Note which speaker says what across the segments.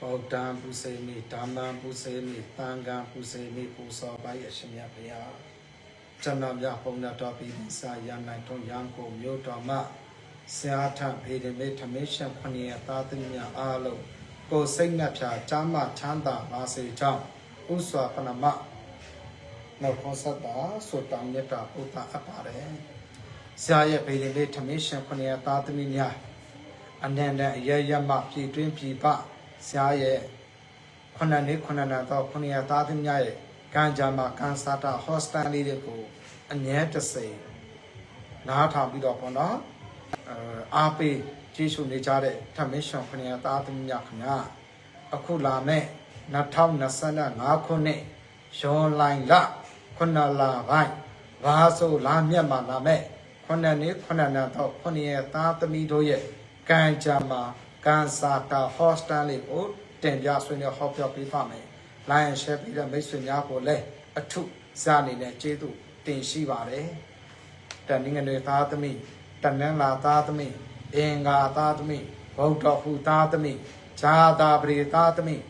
Speaker 1: ဗုဒ္ဓံပုစေမိဓမ္မံပုစေမိသံဃံပုစေမိပူဇော်ပါရဲ့ရှင်မြတ်ဗျာကျွန်တော်မြတ်ပုံနာတော်ပြီးစာရနိုင်ထုံရန်ကိုမြို့တော်မှာဆရာထဖေဒီမေထမေရှင်ခဏရသာသမီများအားလုံးကိုယ်စိတ်နှပြချမ်းမချမ်းသာပါစေကြောင်းဥစွာပနမနောက်ခေါ်ဆက်တာဆိုတောင်းမြတ်တာဘုရားအပ်ပါတယ်ဆရာရဲ့ဖေဒီမေထမေရှင်ခဏရသာသမီများအနန္တအရရမပြည်တွင်းပြည်ပ ဆရာရဲ့ခုနှစ်နှစ်ခုနှစ်နှစ်တော့ခုနှစ်ရသားသမီးများရဲ့ကံကြမ္မာကန်စာတာဟော့စတန်လေးတွေကိုအငြဲတစိနားထောင်ပြီးတော့ပေါ့နော်အဲအားပေးကြည့်ရှုနေကြတဲ့ထမင်းရှင်ခုနှစ်ရသားသမီးများခင်ဗျာအခုလာမဲ့2025ခုနှစ်ဇွန်လခုနှစ်လပိုင်းဘာဆိုလာမြတ်မှာလာမဲ့ခုနှစ်နှစ်ခုနှစ်နှစ်တော့ခုနှစ်ရသားသမီးတို့ရဲ့ကံကြမ္မာ ကန်စာတာဟော့စတန်လေးကိုတင်ပြဆွေးနွေးဟောပြောပေးပါမယ်။ Line and share ပြီးတဲ့မိတ်ဆွေများကိုလည်းအထုစားအနေနဲ့ကျေးဇူးတင်ရှိပါတယ်။တန်ငငယ်သားသမီးတနင်္လာသားသမီးအင်္ဂါသားသမီးဗုဒ္ဓဟူသားသမီးဇာတာပရိသားသမီး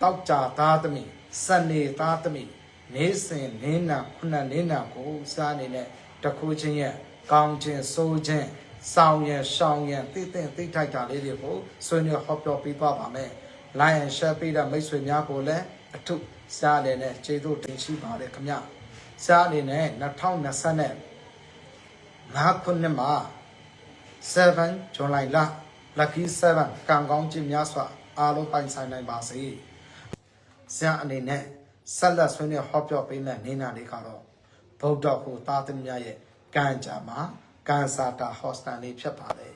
Speaker 1: တောက်ကြသားသမီးစနေသားသမီးနေစဉ်လင်းနာခုနှစ်လင်းနာကိုစားအနေနဲ့တခုချင်းရဲ့ကောင်းခြင်းစိုးခြင်း ဆောင်ရန်ရှောင်းရန်သိတဲ့သိထိုက်တာလေးတွေကိုဆွေးနွေးဟောပြောပေးသွားပါမယ်။ Line and share ပေးတဲ့မိတ်ဆွေများကိုလည်းအထုစားတယ်နဲ့ကျေးဇူးတင်ရှိပါတယ်ခင်ဗျ။စားအနေနဲ့2020နဲ့5ခုနှစ်မှာ7ဇွန်လလ lucky 7ကံကောင်းခြင်းများစွာအားလုံးပိုင်ဆိုင်နိုင်ပါစေ။စားအနေနဲ့ဆက်လက်ဆွေးနွေးဟောပြောပေးမယ့်နေနာလေးကတော့ဗုဒ္ဓဟူသားသမီးများရဲ့ကံကြမ္မာ ကန်စာတာဟော့စတန်လေးဖြစ်ပါတယ်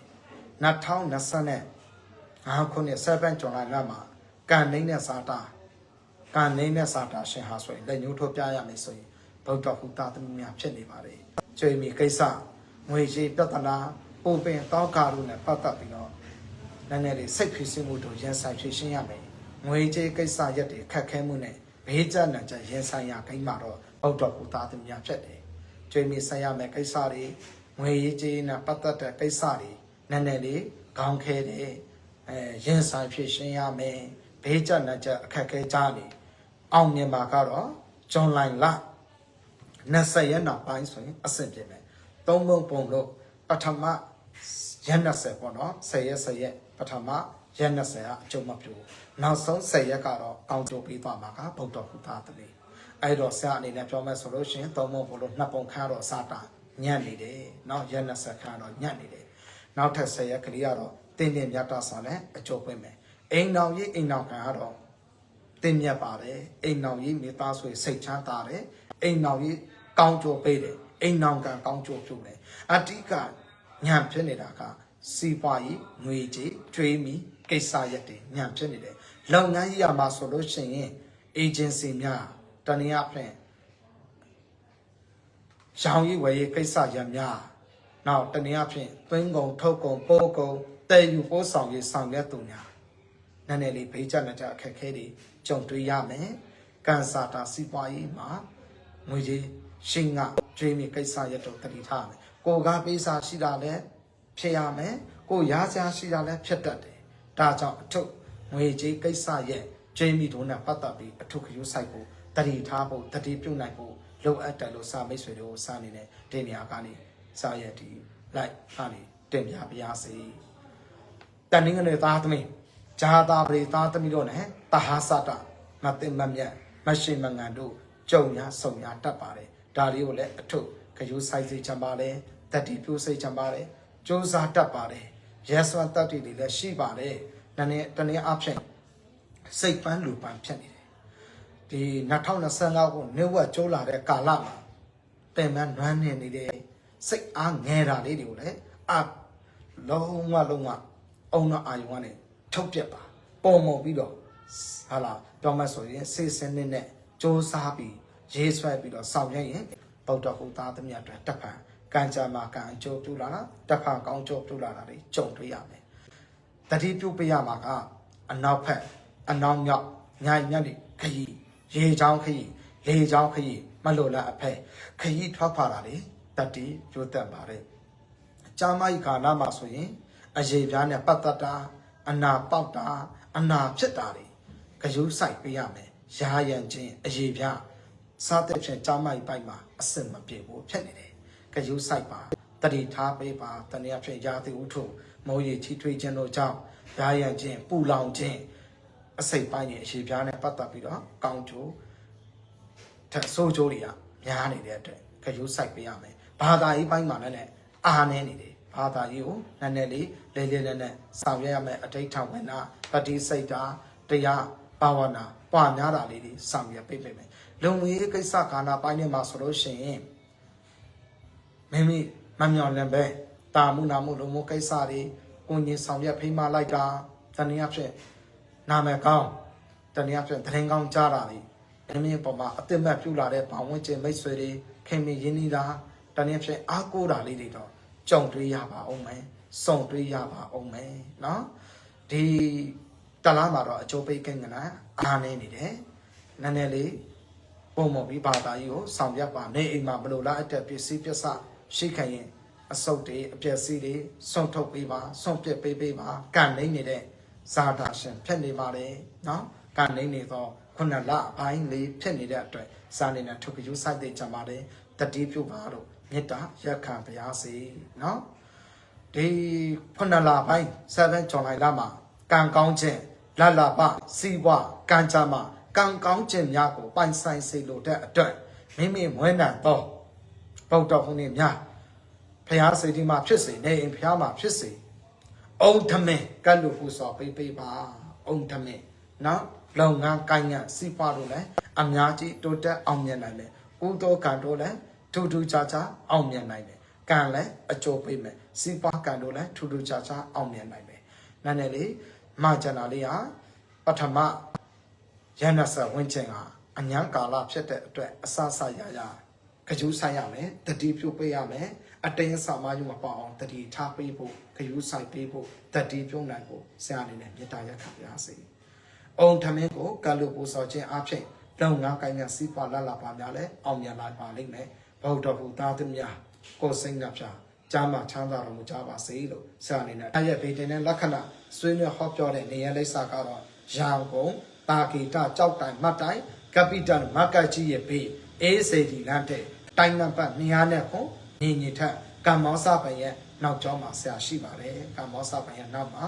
Speaker 1: 2020နဲ့5ခုနှစ်7ဇွန်လကမှာကန်နှိမ့်တဲ့စာတာကန်နှိမ့်တဲ့စာတာရှင်ဟာဆိုရင်လက်ညှိုးထိုးပြရမယ်ဆိုရင်ဗုဒ္ဓဟူတာသမီးများဖြစ်နေပါတယ်ကျွေးမီကိစ္စငွေရှိပြဿနာပုံပင်တောက်ကာတို့နဲ့ပတ်သက်ပြီးတော့နည်းနည်းလေးစိတ်ဖြစ်စီမှုတို့ရင်ဆိုင်ဖြစ်ရှင်းရမယ်ငွေကြေးကိစ္စရက်တွေခက်ခဲမှုနဲ့ဘေးကျနံကျရင်ဆိုင်ရခိုင်းမှာတော့ဗုဒ္ဓဟူတာသမီးများဖြစ်တယ်ကျွေးမီဆိုင်ရမယ်ကိစ္စတွေ ငွေရေးကြေးနဲ့ပတ်သက်တဲ့ကိစ္စတွေနည်းနည်းလေးခေါင်းခဲတယ်အဲရင်ဆိုင်ဖြစ်ရှင်းရမယ်ဘေးကျနှက်ချက်အခက်ခဲကြနေအောင်မြင်မှာကတော့ဂျွန်လိုင်းလ20ရက်နောက်ပိုင်းဆိုရင်အဆင်ပြေမယ်သုံးပုံပုံလို့ပထမရက်20ပေါ့နော်10ရက်10ရက်ပထမရက်20ကအကျုံးမပြူနောက်ဆုံး10ရက်ကတော့ကောင်းကျိုးပေးသွားမှာကဗုဒ္ဓဟူသားတည်းအဲ့တော့ဆရာအနေနဲ့ပြောမယ်ဆိုလို့ရှိရင်သုံးပုံပုံလို့နှစ်ပုံခါတော့စတာ ညံ့နေတယ်နောက်ရက်နှစ်ဆက်ခါတော့ညံ့နေတယ်နောက်ထပ်10ရက်ကလေးကတော့တင်းတင်းမြတ်တာဆောင်နဲ့အချိုးပွင့်မယ်အိမ်တော်ကြီးအိမ်တော်ခံကတော့တင်းမြတ်ပါတယ်အိမ်တော်ကြီးမိသားဆွေစိတ်ချမ်းသာတယ်အိမ်တော်ကြီးကောင်းကြိုးပေးတယ်အိမ်တော်ကကောင်းကြိုးပြုတယ်အတိကညံ့ဖြစ်နေတာကစီပွားရေးငွေကြေးကျွေးမီကိစ္စရက်တွေညံ့ဖြစ်နေတယ်လုပ်ငန်းကြီးရမှာဆိုလို့ရှိရင် agency များတနည်းအားဖြင့် ရောင်ကြီးဝယ်ရေးကိစ္စရများနောက်တနည်းအားဖြင့်သွင်းကုန်ထုတ်ကုန်ပိုးကုန်တည်ယူပို့ဆောင်ရေးဆောင်ရွက်သူများနည်းနည်းလေးဘေးကျနေကြအခက်ခဲတွေကြုံတွေ့ရမယ်ကန်စာတာစီပွားရေးမှာငွေကြီးရှင်းကကျွေးမြေကိစ္စရတော့တတိထားမယ်ကိုကားပေးစာရှိတာလည်းဖြစ်ရမယ်ကိုရားစရာရှိတာလည်းဖြစ်တတ်တယ်ဒါကြောင့်အထုပ်ငွေကြီးကိစ္စရဲ့ကျွေးမြေတို့နဲ့ပတ်သက်ပြီးအထုပ်ခရုစိုက်ဖို့တတိထားဖို့တတိပြုတ်နိုင်ဖို့ လိုအပ်တယ်လို့စာမိတ်ဆွေတို့စာနေနဲ့တင်ပြကနေစာရဲ့ဒီလိုက်ကနေတင်ပြပါရစေတန်ငင်းငယ်သားသမီးဂျာတာပရိသားသမီးတို့နဲ့တဟာစတာမသိမမြတ်မရှိမငံတို့ကြုံရဆုံရတတ်ပါတယ်ဒါလေးကိုလည်းအထုခယူဆိုင်စေချင်ပါတယ်တတိပြုစိတ်ချင်ပါတယ်စ조사တတ်ပါတယ်ရက်စွမ်းတတ်တည်တွေလည်းရှိပါတယ်နည်းနည်းတနည်းအားဖြင့်စိတ်ပန်းလူပန်းဖြစ်နေတယ် ဒီ2025ခုနှစ်ဝက်ကျိုးလာတဲ့ကာလမှာပင်မနွမ်းနေနေတဲ့စိတ်အားငယ်တာလေးတွေကိုလည်းအလုံးဝလုံးဝအုံတော့အာယုံကနေထုတ်ပြက်ပါပုံမုံပြီးတော့ဟာလာပြောမှဆိုရင်စေစနစ်နဲ့စ조사ပြီးရေးဆွဲပြီးတော့ဆောင်ရွက်ရင်ဗုဒ္ဓဟူသားသမီးအတွက်တက်ဖန်ကံကြမ္မာကံအကျိုးပြုလာတာတက်ဖန်ကောင်းကျိုးပြုလာတာတွေကြုံတွေ့ရမယ်တတိပြုပြရမှာကအနောက်ဖက်အနောက်မြောက်ညညက်နေခရီး ရေချောင်းခရီးလေချောင်းခရီးမလို့လားအဖက်ခရီးထွက်ဖာတာလေတတိကျိုးတက်ပါတယ်။ကြာမကြီးကာလမှာဆိုရင်အရေပြားနဲ့ပတ်သက်တာအနာပေါက်တာအနာဖြစ်တာတွေဂယုစိုက်ပေးရမယ်ရာရန်ချင်းအရေးပြစားတဲ့ဖြင့်ကြားမိုက်ပိုက်မှာအစင်မပြေဘူးဖြစ်နေတယ်ဂယုစိုက်ပါတတိထားပေးပါတနည်းအားဖြင့်ရာသီဥထုမိုးရေချီထွေးခြင်းတို့ကြောင့်ရာရန်ချင်းပူလောင်ခြင်း အစိတ်ပိုင်းရဲ့အရေးပြနဲ့ပတ်သက်ပြီးတော့ကောင်းကျိုးထက်ဆိုးကျိုးတွေကများနေတဲ့အတွက်ခရုစိုက်ပေးရမယ်ဘာသာရေးပိုင်းမှာလည်းအားနေနေတယ်ဘာသာရေးကိုနည်းနည်းလေးလေးလေးနက်နက်ဆောင်ရွက်ရမယ်အဋိဋ္ဌဝနာပฏิစိတ်တာတရားဘာဝနာပွားများတာလေးတွေဆောင်ရွက်ပေးပေးမယ်လုံငွေကိစ္စကာလပိုင်းတွေမှာဆိုလို့ရှိရင်မိမိမမြောင်လည်းပဲတာမှုနာမှုလုံမှုကိစ္စတွေကိုငင်းဆောင်ရွက်ဖိမလိုက်တာတနည်းအားဖြင့် နာမည်ကောင်းတနည်းအားဖြင့်သတင်းကောင်းကြားတာတွေအမင်းပေါ်မှာအသက်မတ်ပြုလာတဲ့ဘာဝင်ကျင်မိတ်ဆွေတွေခင်မင်းရင်းနှီးတာတနည်းဖြင့်အားကိုးတာလေးတွေတော့ကြုံတွေ့ရပါအောင်မယ်စုံတွေ့ရပါအောင်မယ်နော်ဒီတလားမှာတော့အကျိုးပေးကင်းကနာအားနေနေတယ်နည်းနည်းလေးပုံမပြီးဘာသာကြီးကိုဆောင်ပြပါနေအိမ်မှာဘလို့လားအတက်ပစ္စည်းပစ္စရှိခိုင်ရင်အစုပ်တွေအပျက်စီးတွေဆွန့်ထုတ်ပေးပါဆွန့်ပစ်ပေးပေးပါကန်နေနေတဲ့ စာတာရှင်ဖြစ်နေပါတယ်နော်ကနေနေသောခုနှစ်လအပိုင်းလေးဖြစ်နေတဲ့အတွက်စာနေနဲ့ထုတ်ကြိုးစိုက်တဲ့ကြပါတယ်တတိပြုပါတော့မေတ္တာရက်ခံပါရစေနော်ဒီခုနှစ်လပိုင်း7 July လမှာကံကောင်းခြင်းလလပစီးပွားကံကြမ်းမှာကံကောင်းခြင်းများကိုပိုင်ဆိုင်စေလိုတဲ့အတွက်မိမိမွေးနံသောဗုဒ္ဓဟူနေများဖျားစေတီမှာဖြစ်စေနေအိမ်ဖျားမှာဖြစ်စေ အုံထမင်ကတ်လို့ပူစော်ပေးပေးပါအုံထမင်နော်လုံငန်းကိုင်းငန်းစီးပွားလို့လည်းအများကြီးတိုးတက်အောင်မြင်နိုင်တယ်ဥသောကံတို့လည်းထူးထူးခြားခြားအောင်မြင်နိုင်တယ်ကံလည်းအကျိုးပေးမယ်စီးပွားကံတို့လည်းထူးထူးခြားခြားအောင်မြင်နိုင်တယ်နာနဲ့လေမကျန်တာလေးဟာပထမရဏဆဝင်းချင်ကအញ្ញံကာလဖြစ်တဲ့အတွက်အဆဆရရခကျူးဆိုင်ရမယ်တတိပြုတ်ပေးရမယ် အတင်းဆာမယူမပေါ့အောင်တတိထားပေးဖို့ခကျူးဆိုင်ပေးဖို့တတိပြုံးနိုင်ဖို့ဆရာအနေနဲ့မေတ္တာရက်ခံပါစေ။အုံထမင်းကိုကလူပူစော်ခြင်းအဖြစ်လုံငါကိုင်းများစီးပွားလလပါများလဲအောင်မြင်လာပါလိမ့်မယ်။ဗုဒ္ဓဘုသားသမ ्या ကိုယ်စိတ်နှပြကြားမှာချမ်းသာတော်မူကြပါစေလို့ဆရာအနေနဲ့အဲ့ရဗေဒင်နဲ့လက္ခဏာဆွေးနွေးဟောပြောတဲ့နေရာလိပ်စာကတော့ရန်ကုန်တာဂီတကြောက်တိုင်မတ်တိုင်ကပီတယ်မကတ်ကြီးရဲ့ဘေးအေးစေဒီလမ်းတဲ့တိုင်နံပါတ်200နဲ့ခု ညီညီထက်ကမ္မောစပန်ရဲ့နောက်ကျောင်းမှာဆရာရှိပါတယ်ကမ္မောစပန်ရဲ့နောက်မှာ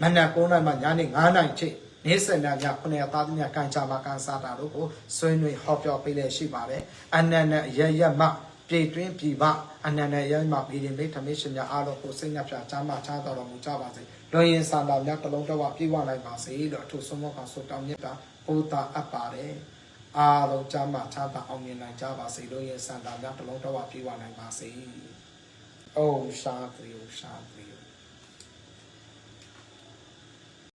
Speaker 1: မနက်9:00နာရီမှညနေ9:00နာရီထိနေ့စဉ်နဲ့ည9ရက်သားသမီးကန်ချာမကန်စားတာတို့ကိုဆွေးနွေးဟောပြောပေးလေရှိပါတယ်အနန္တရရမပြည်တွင်းပြည်ပအနန္တရရမပြည်ရင်လေးဓမေရှင်များအားလုံးကိုစိတ်နှပြချမ်းသာချမ်းသာတော်မူကြပါစေလွန်ရင်ဆန္ဒများတစ်လုံးတစ်ဝပြည့်ဝနိုင်ပါစေလို့အထူးဆုံးမကဆုတောင်းမြတ်တာပို့တာအပ်ပါတယ် အားလုံးချမ်းသာချမ်းသာအောင်မြင်နိုင်ကြပါစေလို့ရင်ဆန္ဒများတစ်လုံးတစ်ဝပြည့်ဝနိုင်ပါစေအိုရှာသီယိုရှာသီယို